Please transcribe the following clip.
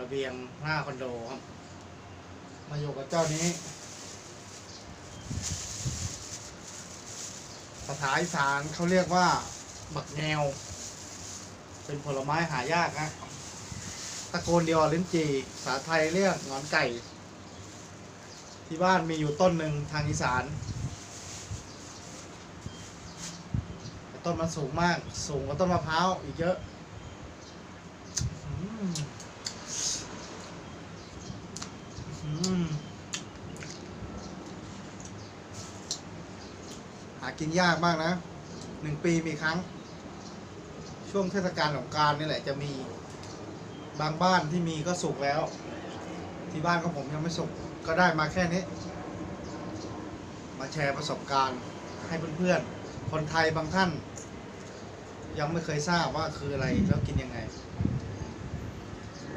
ระเบียงหน้าคอนโดครับ มาอยู่กับเจ้านี้ภาษาอีสานเขาเรียกว่าบักแงวเป็นผลไม้หายากนะตะโกนเดียวลิ้นจี่ภาษาไทยเรียกงอนไก่ ที่บ้านมีอยู่ต้นหนึ่งทางอีสาน ต้นมันสูงมาก สูงกว่าต้นมะพร้าวอีกเยอะอืมอืมหากินยากมากนะหนึ่งปีมีครั้ง ช่วงเทศกาลของการนี่แหละจะมีบางบ้านที่มีก็สุกแล้ว ที่บ้านของผมยังไม่สุกก็ได้มาแค่นี้ มาแชร์ประสบการณ์ให้เพื่อนๆคนไทยบางท่าน ยังไม่เคยทราบว่าคืออะไรแล้วกินยังไง